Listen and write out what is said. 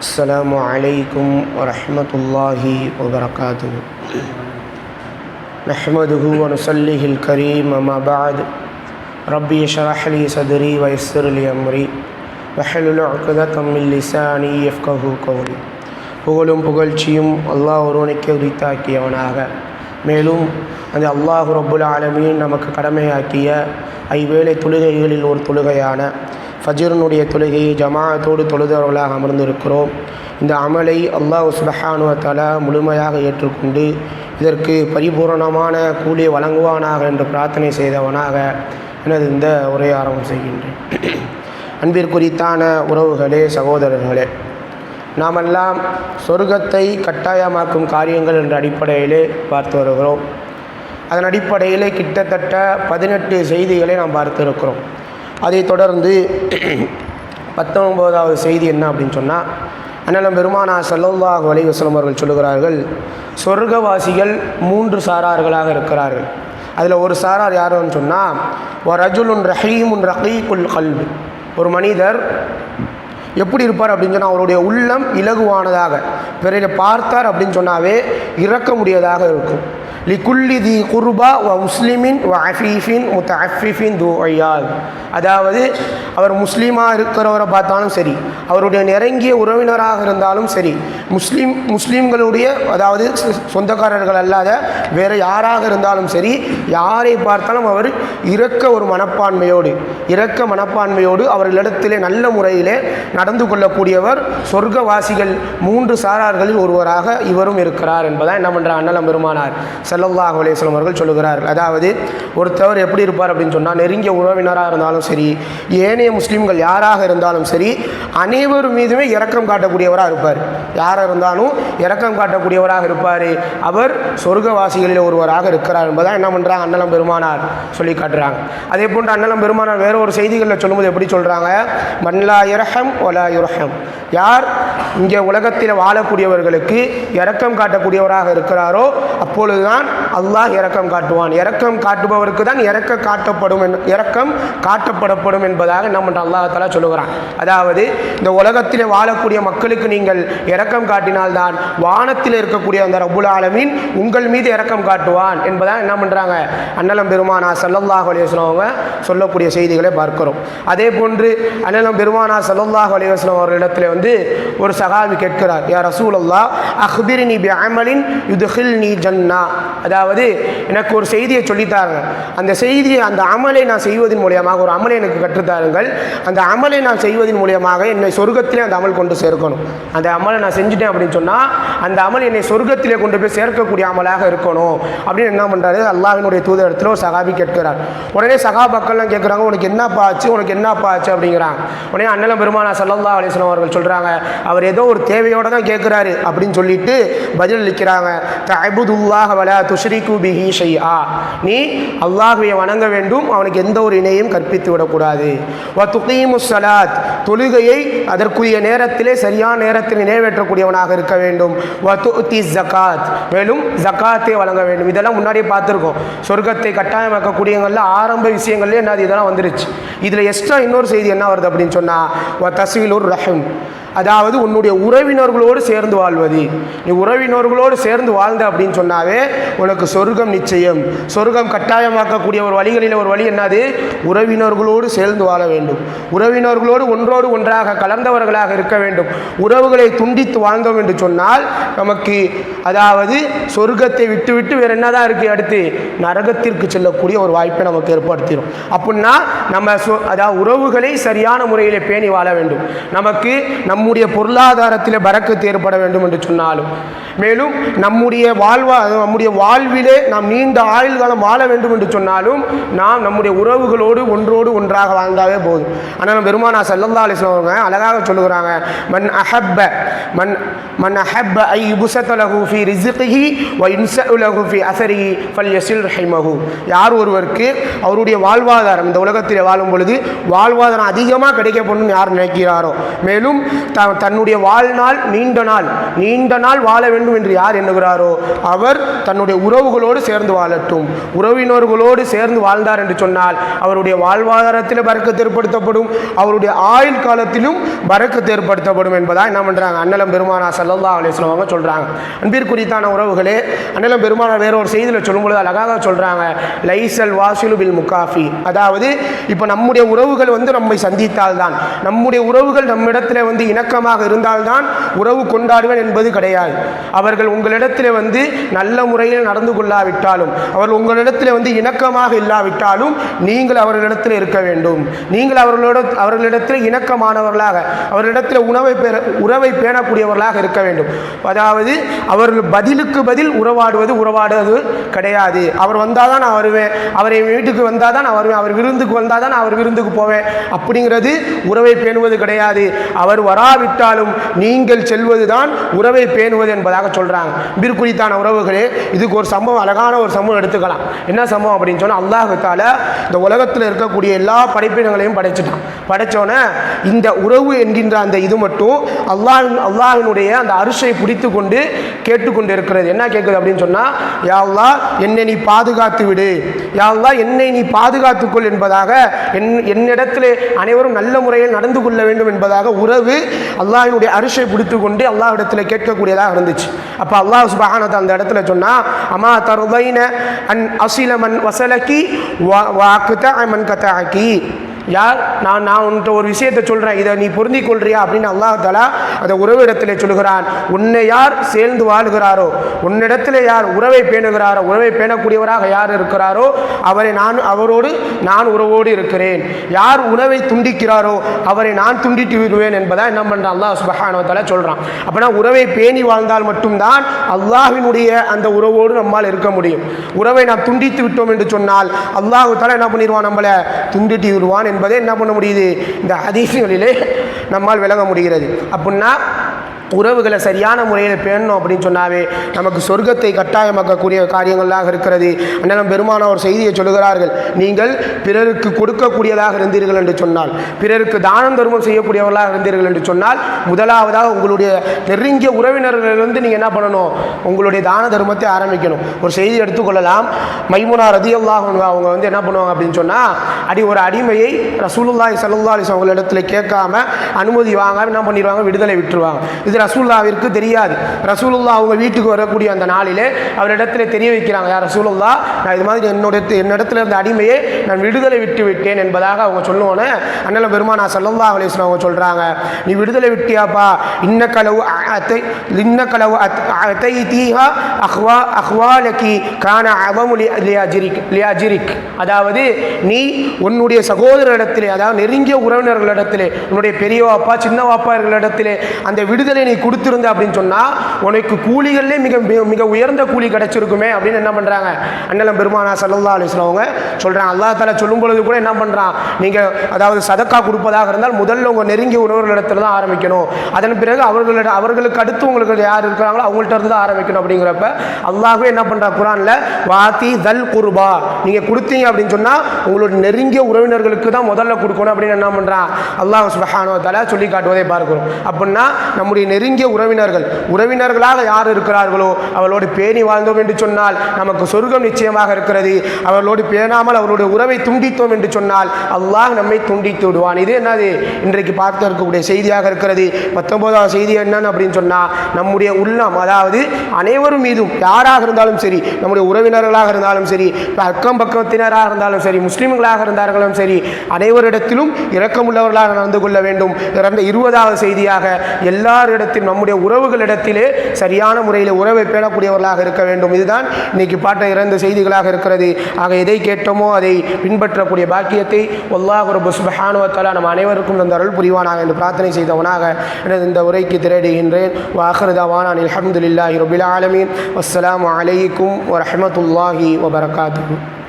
السلام عليكم ورحمة الله وبركاته نحمده ونصليه الكريم أما بعد ربي اشرح لي صدري ويسر لي أمري وحلل عقدة من لساني يفقه قولي புகழும் புகழ்ச்சியும் அல்லாஹ் ஒருவனுக்கு உரித்தாக்கியவனாக மேலும் அந்த அல்லாஹ் ரப்புல் ஆலமீன் நமக்கு கடமையாக்கிய ஐவேளை தொழுகைகளில் ஒரு தொழுகையான ஃபஜ்ருனுடைய தொழுகையை ஜமாத்தோடு தொழுதவர்களாக அமர்ந்திருக்கிறோம். இந்த அமலை அல்லாஹ் சுபஹானுவ முழுமையாக ஏற்றுக்கொண்டு இதற்கு பரிபூரணமான கூலி வழங்குவானாக என்று பிரார்த்தனை செய்தவனாக எனது இந்த உரையை ஆரம்பம் செய்கின்றேன். அன்பிற்குரித்தான உறவுகளே சகோதரர்களே நாமெல்லாம் சொர்க்கத்தை கட்டாயமாக்கும் காரியங்கள் என்ற அடிப்படையிலே பார்த்து வருகிறோம். அதன் அடிப்படையிலே கிட்டத்தட்ட பதினெட்டு செய்திகளை நாம் பார்த்திருக்கிறோம். அதைத் தொடர்ந்து பத்தொம்போதாவது செய்தி என்ன அப்படின்னு சொன்னால் அண்ணலம் பெருமானா சல்லல்லாஹு வலைவசலம் அவர்கள் சொல்லுகிறார்கள் சொர்க்கவாசிகள் மூன்று சாரார்களாக இருக்கிறார்கள். அதில் ஒரு சாரார் யாருன்னு சொன்னால் ஒரு ரஜுலுன் ரஹீமுன் ரகீகுல் கல்வி ஒரு மனிதர் எப்படி இருப்பார் அப்படின்னு சொன்னால் அவருடைய உள்ளம் இலகுவானதாக பிறரை பார்த்தார் அப்படின்னு சொன்னாவே இறக்க முடியதாக இருக்கும். லிகுல்லி தி குர்பா வ முஸ்லிமின் வ அஃபீஃபின் முத்த அஃபீஃபின் து ஐயால். அதாவது அவர் முஸ்லீமாக இருக்கிறவரை பார்த்தாலும் சரி அவருடைய நெருங்கிய உறவினராக இருந்தாலும் சரி முஸ்லீம் முஸ்லீம்களுடைய அதாவது சொ- சொந்தக்காரர்கள் அல்லாத வேறு யாராக இருந்தாலும் சரி யாரை பார்த்தாலும் அவர் இறக்க ஒரு மனப்பான்மையோடு இறக்க மனப்பான்மையோடு அவர்களிடத்திலே நல்ல முறையிலே நடந்து கொள்ளக்கூடியவர் சொர்க்கவாசிகள் மூன்று சாரார்களில் ஒருவராக இவரும் இருக்கிறார் என்பதான் என்ன பண்ணுறார் அண்ணலம் பெருமானார். ஸல்லல்லாஹு அலைஹி அவர்கள் சொல்லுகிறார்கள். அதாவது ஒருத்தவர் எப்படி இருப்பார் அப்படின்னு சொன்னால் நெருங்கிய உறவினராக இருந்தாலும் சரி ஏனைய முஸ்லீம்கள் யாராக இருந்தாலும் சரி அனைவர் மீதுமே இரக்கம் காட்டக்கூடியவராக இருப்பார். யாராக இருந்தாலும் இரக்கம் காட்டக்கூடியவராக இருப்பார். அவர் சொர்க்கவாசிகளில் ஒருவராக இருக்கிறார் என்பதாக என்ன பண்ணுறாங்க அண்ணலம் பெருமானார் சொல்லி காட்டுறாங்க. அதே போன்று அண்ணலம் பெருமானார் வேற ஒரு செய்திகளில் சொல்லும்போது எப்படி சொல்கிறாங்க மன்லா இரஹம் ஒலா யுரஹம். யார் இங்கே உலகத்தில் வாழக்கூடியவர்களுக்கு இரக்கம் காட்டக்கூடியவராக இருக்கிறாரோ அப்பொழுதுதான் அல்லாஹ் இறக்கம் காட்டுவான். இறக்கம் காட்டுபவருக்கு தான் இறக்க காட்டப்படும் இறக்கம் இரக்கம் காட்டப்படப்படும் என்பதாக நம்ம பண்ணுற சொல்லுகிறான். அதாவது இந்த உலகத்தில் வாழக்கூடிய மக்களுக்கு நீங்கள் இரக்கம் காட்டினால்தான் வானத்தில் இருக்கக்கூடிய அந்த ரபுல் ஆலமீன் உங்கள் மீது இரக்கம் காட்டுவான் என்பதான் என்ன பண்ணுறாங்க அன்னலம் பெருமானா சல்லல்லாஹ் அலையவஸ்லம் அவங்க சொல்லக்கூடிய செய்திகளை பார்க்கிறோம். அதே போன்று அன்னலம் பெருமானா சல்லல்லாஹ் அலையவஸ்லம் அவர்களிடத்தில் வந்து ஒரு சகாவி கேட்கிறார் யார் ரசூலல்லா ரசூலல்லாஹ் அஹ்பிரினி பி அமலின் நீ ஜன்னா. அதாவது எனக்கு ஒரு செய்தியை சொல்லித்தாருங்க அந்த செய்தியை அந்த அமலை நான் செய்வதன் மூலியமாக ஒரு அமலை எனக்கு கற்றுத்தாருங்கள் அந்த அமலை நான் செய்வதன் மூலியமாக என்னை சொர்க்கத்திலே அந்த அமல் கொண்டு சேர்க்கணும். அந்த அமலை நான் செஞ்சுட்டேன் அப்படின்னு சொன்னால் அந்த அமல் என்னை சொர்க்கத்திலே கொண்டு போய் சேர்க்கக்கூடிய அமலாக இருக்கணும். அப்படின்னு என்ன பண்ணுறாரு அல்லாஹினுடைய தூதரத்தில் ஒரு சகாபி கேட்கிறார். உடனே சகாபாக்கள்லாம் கேட்குறாங்க உனக்கு என்னப்பா ஆச்சு? உனக்கு என்னப்பா ஆச்சு? அப்படிங்கிறாங்க. உடனே அண்ணலம் பெருமானா சல்லல்லா அலிஸ்லாம் அவர்கள் சொல்கிறாங்க அவர் ஏதோ ஒரு தேவையோடு தான் கேட்குறாரு அப்படின்னு சொல்லிட்டு பதில் அளிக்கிறாங்க. தஅபுதுல்லாஹ வலா துஷ்ரிகு பிஹி ஷையா நீ அல்லாஹுவை வணங்க வேண்டும் அவனுக்கு எந்த ஒரு இணையும் கற்பித்து விடக்கூடாது. வ துகீமு சலாத். தொழுகையை அதற்குரிய நேரத்திலே சரியான நேரத்தில் நிறைவேற்றக்கூடியவனாக இருக்க வேண்டும். வ ஜக்காத் ஜகாத். மேலும் ஜக்காத்தை வழங்க வேண்டும். இதெல்லாம் முன்னாடியே பார்த்துருக்கோம். சொர்க்கத்தை கட்டாயமாக்கக்கூடியங்களில் ஆரம்ப விஷயங்கள்லேயே என்ன இதெல்லாம் வந்துருச்சு. இதில் எக்ஸ்ட்ரா இன்னொரு செய்தி என்ன வருது அப்படின்னு சொன்னால் வ ரஹம். அதாவது உன்னுடைய உறவினர்களோடு சேர்ந்து வாழ்வது. நீ உறவினர்களோடு சேர்ந்து வாழ்ந்த அப்படின்னு சொன்னாவே உனக்கு சொர்க்கம் நிச்சயம். சொர்க்கம் கட்டாயமாக்கக்கூடிய ஒரு வழிகளில் ஒரு வழி என்னது? உறவினர்களோடு சேர்ந்து வாழ வேண்டும். உறவினர்களோடு ஒன்றோடு ஒன்றாக கலந்தவர்களாக இருக்க வேண்டும். உறவுகளை துண்டித்து வாழ்ந்தோம் என்று சொன்னால் நமக்கு அதாவது சொர்க்கத்தை விட்டுவிட்டு வேறு வேற என்னதான் இருக்கு? அடுத்து நரகத்திற்கு செல்லக்கூடிய ஒரு வாய்ப்பை நமக்கு ஏற்படுத்திடும். அப்படின்னா நம்ம சொ- அதாவது உறவுகளை சரியான முறையில் பேணி வாழ வேண்டும். நமக்கு நம்முடைய பொருளாதாரத்தில் பறக்கத்து ஏற்பட வேண்டும் என்று சொன்னாலும் மேலும் நம்முடைய வாழ்வா நம்முடைய வாழ்விலே நாம் நீண்ட ஆயுள் காலம் வாழ வேண்டும் என்று சொன்னாலும் நாம் நம்முடைய உறவுகளோடு ஒன்றோடு ஒன்றாக வாழ்ந்தாவே போதும். ஆனால் பெருமானா செல்லந்தா அலிஸ்லாம் அழகாக சொல்லுகிறாங்க மன் அஹப்ப மன் மன் அஹப்ப ஐ யுபுசத லஹு ஒ ரிஸ்கிஹி வ ஃபல் யசில் ஃபி யார் ஒருவருக்கு அவருடைய வாழ்வாதாரம் இந்த உலகத்தில் வாழும் பொழுது வாழ்வாதாரம் அதிகமாக கிடைக்கப்படணும்னு யார் நினைக்கிறாரோ மேலும் த தன்னுடைய வாழ்நாள் நீண்ட நாள் நீண்ட நாள் வாழ வேண்டும் என்று யார் எண்ணுகிறாரோ அவர் தன்னுடைய உறவுகளோடு சேர்ந்து வாழட்டும். உறவினர்களோடு சேர்ந்து வாழ்ந்தார் என்று சொன்னால் அவருடைய வாழ்வாதாரத்தில் பறக்கத்து ஏற்படுத்தப்படும் அவருடைய ஆயுள் காலத்திலும் பறக்கத்து ஏற்படுத்தப்படும் என்பதாக என்ன பண்ணுறாங்க அண்ணலம் பெருமானா சல்லல்லா அலிஸ்லாம் சொல்கிறாங்க அன்பிற்குறித்தான உறவுகளே அண்ணலம் பெருமானா வேற ஒரு செய்தியில் சொல்லும்பொழுது அழகாக சொல்கிறாங்க லைசல் வாசிலு பில் முகாஃபி. அதாவது இப்போ நம்முடைய உறவுகள் வந்து நம்மை சந்தித்தால்தான் நம்முடைய உறவுகள் நம்மிடத்தில் வந்து இன இணக்கமாக இருந்தால்தான் உறவு கொண்டாடுவேன் என்பது கிடையாது. அவர்கள் உங்களிடத்தில் வந்து நல்ல முறையில் நடந்து கொள்ளாவிட்டாலும் அவர்கள் உங்களிடத்தில் வந்து இணக்கமாக இல்லாவிட்டாலும் நீங்கள் அவர்களிடத்தில் இருக்க வேண்டும். நீங்கள் அவர்களோட அவர்களிடத்தில் இணக்கமானவர்களாக அவர்களிடத்தில் உணவை பெற உறவை பேணக்கூடியவர்களாக இருக்க வேண்டும். அதாவது அவர்கள் பதிலுக்கு பதில் உறவாடுவது உறவாடுவது கிடையாது. அவர் வந்தால் தான் நான் வருவேன். அவர் என் வீட்டுக்கு வந்தால் தான் நான் வருவேன். அவர் விருந்துக்கு வந்தால் தான் நான் அவர் விருந்துக்கு போவேன். அப்படிங்கிறது உறவை பேணுவது கிடையாது. அவர் வராவிட்டாலும் நீங்கள் செல்வது தான் உறவை பேணுவது என்பதாக சொல்கிறாங்க பிற்குறித்தான உறவுகளே இதுக்கு ஒரு சம்பவம் அழகான ஒரு சம்பவம் எடுத்துக்கலாம். என்ன சம்பவம் அப்படின்னு சொன்னால் அல்லாஹால இந்த உலகத்தில் இருக்கக்கூடிய எல்லா படைப்பினங்களையும் படைச்சிட்டான். படைச்சோன்னே இந்த உறவு என்கின்ற அந்த இது மட்டும் அல்லாஹ் அல்லாஹினுடைய அந்த அரிசை பிடித்து கொண்டு கேட்டுக்கொண்டு இருக்கிறது என்ன கேட்குது அப்படின்னு சொன்னால் யா அல்லாஹ் என்னை நீ பாதுகாத்து விடு. யா என்னை நீ பாதுகாத்துக்கொள் என்பதாக என் என்னிடத்தில் அனைவரும் நல்ல முறையில் நடந்து கொள்ள வேண்டும் என்பதாக உறவு அல்லாஹினுடைய அரிசை பிடித்து கொண்டு இடத்துல கேட்கக்கூடியதாக இருந்துச்சு. அப்போ அல்லாஹ் சுபஹானத அந்த இடத்துல சொன்னால் அம்மா தருதைன அன் அசிலமன் வசலக்கி வாக்குத்த மன் கத்தாக்கி யார்? நான் நான் உன்ட்ட ஒரு விஷயத்தை சொல்கிறேன் இதை நீ பொருந்திக் கொள்றியா அப்படின்னு அல்லாஹ் அதை உறவு உறவிடத்திலே சொல்கிறான் உன்னை யார் சேர்ந்து வாழுகிறாரோ உன்னிடத்தில் யார் உறவை பேணுகிறாரோ உறவை பேணக்கூடியவராக யார் இருக்கிறாரோ அவரை நான் அவரோடு நான் உறவோடு இருக்கிறேன். யார் உணவை துண்டிக்கிறாரோ அவரை நான் துண்டித்து விடுவேன் என்பதா என்ன பண்ணுறான் அல்லாஹ் சுபஹானோ சொல்கிறான் அப்படின்னா உறவை பேணி வாழ்ந்தால் மட்டும்தான் அல்லாஹ்வினுடைய அந்த உறவோடு நம்மால் இருக்க முடியும். உறவை நாம் துண்டித்து விட்டோம் என்று சொன்னால் அல்லாஹு தலா என்ன பண்ணிடுவான் நம்மளை? துண்டிட்டு விடுவான் என்று என்பதை என்ன பண்ண முடியுது? இந்த ஹதீஸ்களிலே நம்மால் விளங்க முடிகிறது. அப்படின்னா உறவுகளை சரியான முறையில் பேணணும் அப்படின்னு சொன்னாவே நமக்கு சொர்க்கத்தை கட்டாயமாக்கக்கூடிய காரியங்களாக இருக்கிறது. அண்ணன் பெருமான ஒரு செய்தியை சொல்லுகிறார்கள். நீங்கள் பிறருக்கு கொடுக்கக்கூடியதாக இருந்தீர்கள் என்று சொன்னால் பிறருக்கு தானம் தர்மம் செய்யக்கூடியவர்களாக இருந்தீர்கள் என்று சொன்னால் முதலாவதாக உங்களுடைய நெருங்கிய உறவினர்களிலிருந்து நீங்கள் என்ன பண்ணணும்? உங்களுடைய தான தர்மத்தை ஆரம்பிக்கணும். ஒரு செய்தி எடுத்துக்கொள்ளலாம். மைமுனா ரதியல்லாஹ் அவங்க வந்து என்ன பண்ணுவாங்க அப்படின்னு சொன்னால் அடி ஒரு அடிமையை ரசூலுல்லாய் ஸல்லல்லாஹு அலிஸ் அவங்க இடத்துல கேட்காம அனுமதி வாங்க என்ன பண்ணிடுவாங்க? விடுதலை விட்டுருவாங்க. இது ரசூல்லாவிற்கு தெரியாது. ரசூலுல்லா அவங்க வீட்டுக்கு வரக்கூடிய அந்த நாளிலே அவரிடத்துல தெரிய வைக்கிறாங்க யார் ரசூலுல்லா நான் இது மாதிரி என்னோட என்னிடத்துல இருந்த அடிமையை நான் விடுதலை விட்டு விட்டேன் என்பதாக அவங்க சொல்லுவோன்னே அண்ணல பெருமானா சல்லல்லாஹு அலைஹி அவங்க சொல்கிறாங்க நீ விடுதலை விட்டியாப்பா இன்ன கலவு அத்தை இன்ன கலவு அத்தை தீஹா அஹ்வா அஹ்வாலக்கி கான அவமுலி லியாஜிரிக் லியாஜிரிக் அதாவது நீ உன்னுடைய சகோதரரிடத்திலே அதாவது நெருங்கிய உறவினர்களிடத்திலே உன்னுடைய பெரிய வாப்பா சின்ன இடத்திலே அந்த விடுதலை நீ கொடுத்துருந்த அப்படின்னு சொன்னால் உனக்கு கூலிகள்லே மிக மிக- மிக உயர்ந்த கூலி கிடைச்சிருக்குமே அப்படின்னு என்ன பண்ணுறாங்க அண்ணலம் பெருமானா சல்லா அலிஸ்லாம் அவங்க சொல்கிறாங்க அல்லா தாலா சொல்லும் பொழுது கூட என்ன பண்ணுறான் நீங்கள் அதாவது சதக்கா கொடுப்பதாக இருந்தால் முதல்ல உங்கள் நெருங்கிய உறவுகளிடத்தில் தான் ஆரம்பிக்கணும். அதன் பிறகு அவர்களிட அவர்களுக்கு அடுத்து உங்களுக்கு யார் இருக்கிறாங்களோ அவங்கள்ட்ட இருந்து தான் ஆரம்பிக்கணும் அப்படிங்கிறப்ப அல்லாஹ்வே என்ன பண்ணுறா குரானில்? வாத்தி தல் குருபா. நீங்கள் கொடுத்தீங்க அப்படின்னு சொன்னால் உங்களுடைய நெருங்கிய உறவினர்களுக்கு தான் முதல்ல கொடுக்கணும் அப்படின்னு என்ன பண்ணுறான் அல்லாஹ் சுபஹானோ தலா சொல்லி காட்டுவதை பார்க்கிறோம். அப்படின்னா நம்முடைய நெருங்கிய உறவினர்கள். உறவினர்களாக யார் இருக்கிறார்களோ அவளோடு பேணி வாழ்ந்தோம் என்று சொன்னால் நமக்கு சொர்க்கம் நிச்சயமாக இருக்கிறது. அவர்களோடு பேணாமல் அவருடைய உறவை துண்டித்தோம் என்று சொன்னால் அல்லாஹ் நம்மை துண்டித்து விடுவான். இது என்னது? இன்றைக்கு பார்த்து இருக்கக்கூடிய செய்தியாக இருக்கிறது. பத்தொன்பதாவது செய்தி என்னன்னு அப்படின்னு சொன்னால் நம்முடைய உள்ளம் அதாவது அனைவரும் மீதும் யாராக இருந்தாலும் சரி நம்முடைய உறவினர்களாக இருந்தாலும் சரி அக்கம் பக்கத்தினராக இருந்தாலும் சரி முஸ்லீம்களாக இருந்தார்களும் சரி அனைவரிடத்திலும் இரக்கமுள்ளவர்களாக நடந்து கொள்ள வேண்டும். இறந்த இருபதாவது செய்தியாக எல்லாரிடத்திலும் நம்முடைய உறவுகளிடத்திலே சரியான முறையில் உறவை பேணக்கூடியவர்களாக இருக்க வேண்டும். இதுதான் இன்னைக்கு பாட்ட இறந்த செய்திகளாக இருக்கிறது. ஆக எதை கேட்டோமோ அதை பின்பற்றக்கூடிய பாக்கியத்தை ஒல்லாஹ் ஒரு சுபஹானுவத்தாலா நம்ம அனைவருக்கும் அந்த அருள் புரிவானாக என்று பிரார்த்தனை செய்தவனாக எனது இந்த உரைக்கு திரடுகின்றேன். வாஹருதாவான் அலமதுல்லாஹி ரபில் ஆலமீன். அஸ்லாம் அலைக்கும் வரமத்துல்லாஹி வபரகாத்துஹு.